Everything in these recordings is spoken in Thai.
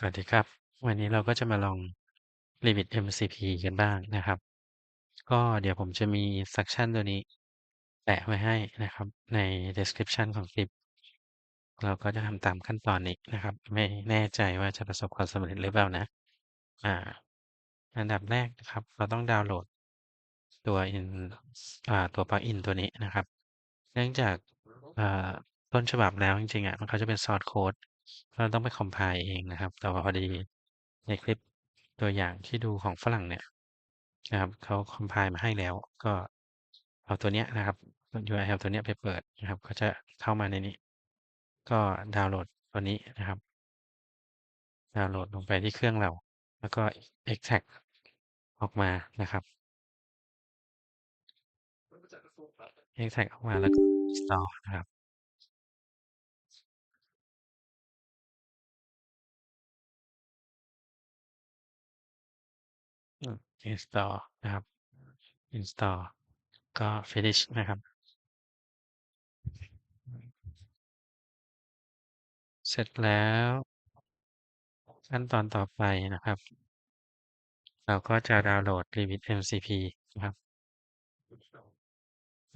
สวัสดีครับ วันนี้เราก็จะมาลอง Limit MCP กันบ้างนะครับ ก็เดี๋ยวผมจะมี Instruction ตัวนี้ แปะไว้ให้นะครับ ใน Description ของคลิป เราก็จะทำตามขั้นตอนนี้นะครับ ไม่แน่ใจว่าจะประสบความสำเร็จหรือเปล่านะ อ่า อันดับแรกนะครับ เราต้องดาวน์โหลดตัว in อ่าตัว Plugin ตัวนี้นะครับ เนื่องจากอ่าต้นฉบับแล้วจริงๆอะมันก็จะเป็น Source Code เราต้องไป compile เองนะครับ แต่ว่าพอดีในคลิปตัวอย่างที่ดูของฝรั่งเนี่ยนะครับเขา compile มาให้แล้ว ก็เอาตัวเนี้ยนะครับ URL ตัวเนี้ยไปเปิดนะครับ ก็จะเข้ามาในนี้ ก็ดาวน์โหลดตัวนี้นะครับ ดาวน์โหลดลงไปที่เครื่องเรา แล้วก็ extract ออกมานะครับ extract ออกมาแล้วก็ install นะครับ อืม install นะครับ install ก็ finish นะครับ เสร็จแล้ว ขั้นตอนต่อไปนะครับ เราก็จะดาวน์โหลด Limit MCP นะครับ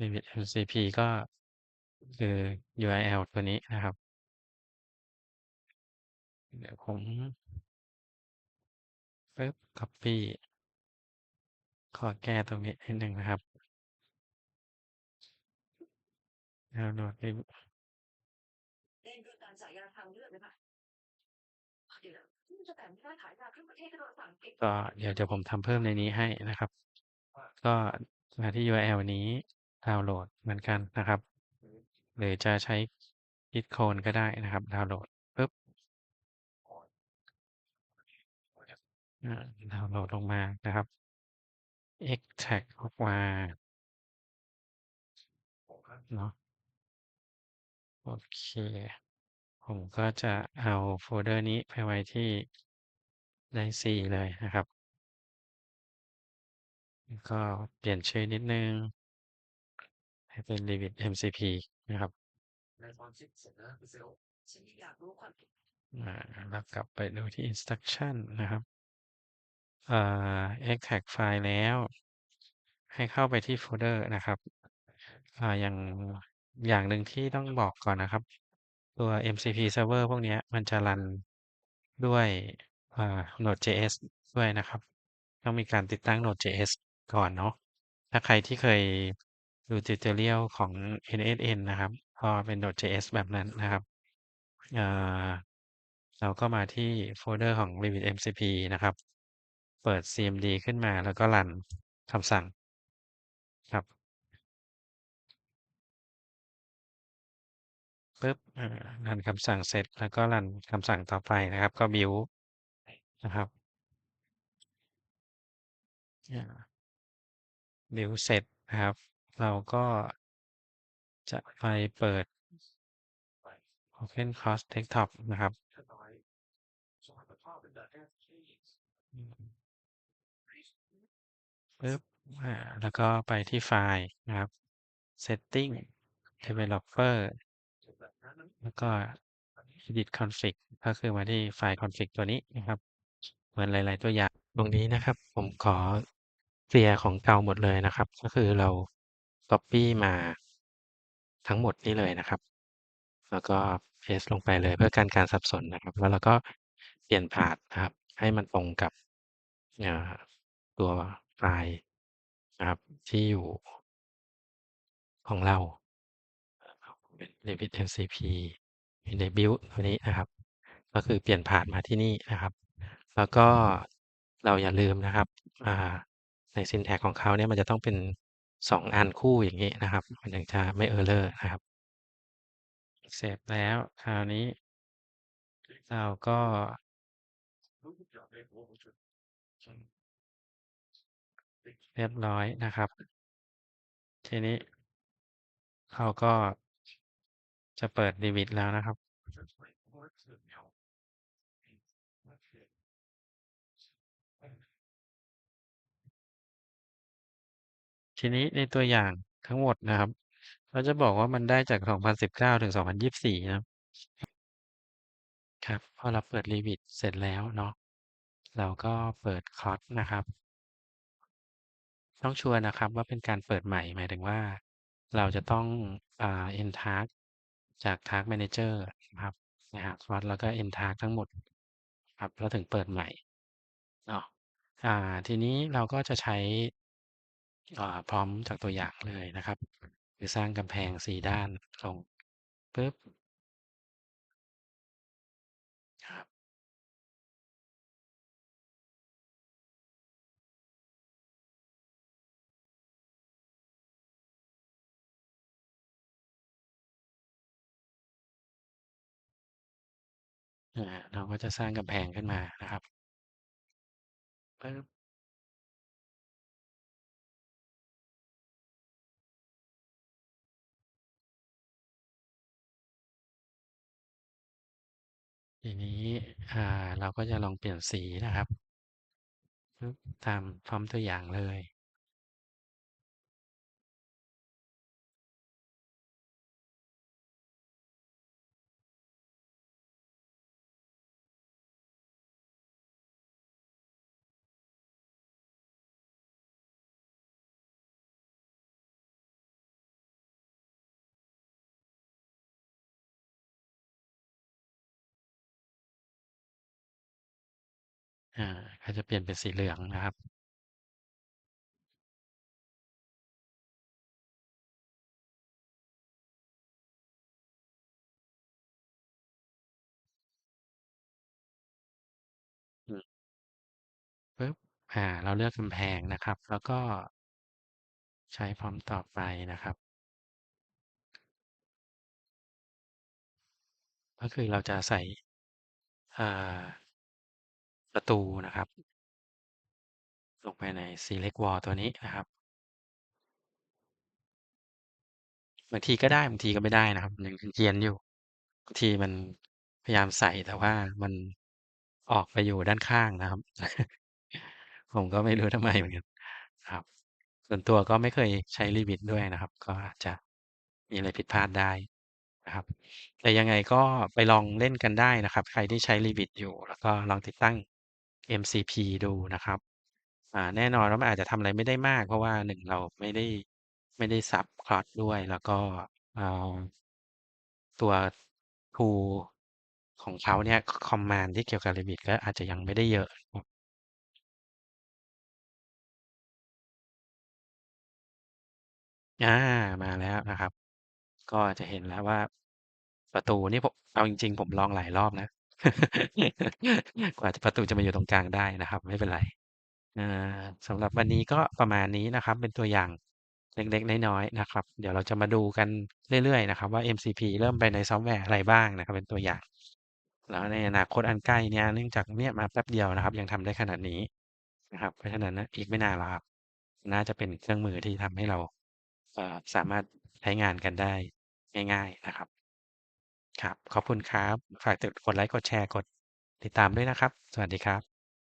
Limit MCP ก็คือ URL ตัวนี้นะครับ เดี๋ยวผมปึ๊บ copy อแก้ตรงนี้นิดหนึ่งนะครับดาวน์โหลด Lim เร่งเรื่องการจ่ายยาทางเลือกเลยค่ะเดี๋ยวนะนี่มันจะแต่งไม่ได้ขายยาครึ่งประเทศก็โดนสั่งปิดก็เดี๋ยวเดี๋ยวผมทำเพิ่มในนี้ให้นะครับ ก็มาที่ URL นี้ดาวน์โหลดเหมือนกันนะครับ หรือจะใช้ Git clone ก็ได้นะครับ ดาวน์โหลดปึ๊บอ่าดาวน์โหลดลงมานะครับ extract ออกมาเนาะโอเค ผมก็จะเอาโฟลเดอร์นี้ไปไว้ที่ drive C เลยนะครับ ก็เปลี่ยนชื่อนิดหนึ่งให้เป็น Limit MCP นะครับอ่าแล้วกลับไปดูที่ Instruction นะครับ เอ่า extract ไฟล์แล้ว ให้เข้าไปที่โฟลเดอร์นะครับ อ่า อย่าง อย่างหนึ่งที่ต้องบอกก่อนนะครับ ตัว MCP Server พวกนี้มันจะรันด้วยอ่า Node.js ด้วยนะครับ ต้องมีการติดตั้ง Node.js ก่อนเนาะ ถ้าใครที่เคยดู tutorial ของ NSN นะครับก็เป็น Node.js แบบนั้นนะครับเราก็มาที่โฟลเดอร์ของ Limit MCP นะครับ เปิด cmd ขึ้นมาแล้วก็รันคำสั่งครับปึ๊บรันคำสั่งเสร็จแล้วก็รันคำสั่งต่อไปนะครับ ก็ build นะครับอา build เสร็จนะครับ เราก็จะไปเปิด OpenClaw Desktop นะครับ ปึ๊บอ่าแล้วก็ไปที่ไฟล์นะครับ setting developer แล้วก็ edit config ก็คือมาที่ไฟล์ config ตัวนี้นะครับ เหมือนหลาย ๆ ตัวอย่างตรงนี้นะครับ ผมขอเคลียร์ของเก่าหมดเลยนะครับ ก็คือเราก๊อบปี้มาทั้งหมดนี้เลยนะครับ แล้วก็ paste ลงไปเลยเพื่อกันการสับสนนะครับ แล้วเราก็เปลี่ยน path นะครับ ให้มันตรงกับตัว ไฟล์นะครับ ที่อยู่ ของเรา เป็น Limit MCP อยู่ใน build ตัวนี้นะครับ ก็คือเปลี่ยน path มาที่นี่นะครับ แล้วก็เราอย่าลืมนะครับ อ่า ใน syntax ของเขาเนี่ยมันจะต้องเป็น 2 อันคู่อย่างงี้นะครับ มันถึงจะไม่ error นะครับ เสร็จแล้วคราวนี้ เราก็ เรียบร้อยนะครับ ทีนี้เราก็จะเปิด Limit แล้วนะครับ ทีนี้ในตัวอย่างทั้งหมดนะครับเขาจะบอกว่ามันได้จาก 2019 ถึง 2024 นะครับครับพอเราเปิด Revit เสร็จแล้วเนาะเราก็เปิด Claude นะครับ ต้องชัวร์นะครับว่าเป็นการเปิดใหม่ หมายถึงว่า เราจะต้อง อ่า End Task จาก Task Manager นะครับนะครับ Claude แล้วก็ End Task ทั้งหมดครับแล้วถึงเปิดใหม่เนาะอ่า ทีนี้เราก็จะใช้อ่า Prompt จากตัวอย่างเลยนะครับ คือสร้างกำแพง4ด้านตรงปึ๊บ เราก็จะสร้างกำแพงขึ้นมานะครับปึ๊บทีนี้เราก็จะลองเปลี่ยนสีนะครับ ตาม Prompt ตัวอย่างเลย อาก็จะเปลี่ยนเป็นสีเหลืองนะครับ อืม ปึ๊บ อ่า เราเลือกกำแพงนะครับ แล้วก็ ใช้ Prompt ต่อไปนะครับ ก็คือเราจะใส่ อ่า ประตูนะครับ ลงไปใน Select Wall ตัวนี้นะครับ บางทีก็ได้บางทีก็ไม่ได้นะครับมันยังเฮียนอยู่บางทีมันพยายามใส่แต่ว่ามันออกไปอยู่ด้านข้างนะครับ ผมก็ไม่รู้ทำไมเหมือนกันครับ ส่วนตัวก็ไม่เคยใช้ Revit ด้วยนะครับ ก็อาจจะมีอะไรผิดพลาดได้นะครับ แต่ยังไงก็ไปลองเล่นกันได้นะครับ ใครที่ใช้ Revit อยู่ แล้วก็ลองติดตั้ง MCP ดูนะครับ อ่า แน่นอนว่ามันอาจจะทำอะไรไม่ได้มาก เพราะว่า 1 เราไม่ได้ ไม่ได้ซับ Claude ด้วย แล้วก็ อ่า ตัว tool ของเขาเนี่ยค Command ที่เกี่ยวกับ Revit ก็อาจจะยังไม่ได้เยอะครับ อา มาแล้วนะครับ ก็จะเห็นแล้วว่า ประตูนี่ผม เอาจริง ๆ ผมลองหลายรอบนะ กว่าจะประตูจะมาอยู่ตรงกลางได้นะครับ ไม่เป็นไร อา สำหรับวันนี้ก็ประมาณนี้นะครับ เป็นตัวอย่างเล็ก ๆ น้อย ๆ นะครับ เดี๋ยวเราจะมาดูกันเรื่อย ๆ นะครับว่า MCP เริ่มไปในซอฟต์แวร์อะไรบ้างนะครับ เป็นตัวอย่าง แล้วในอนาคตอันใกล้เนี่ย เนื่องจากเนี่ยมาแป๊บเดียวนะครับ ยังทำได้ขนาดนี้นะครับ เพราะฉะนั้นน่ะ อีกไม่นานหรอกครับ น่าจะเป็นเครื่องมือที่ทำให้เรา เอ่อ สามารถใช้งานกันได้ง่าย ๆ นะครับ ครับ ขอบคุณครับ ฝากติด กดไลค์ กดแชร์ กดติดตามด้วยนะครับ สวัสดีครับ